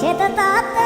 সেটা তাতে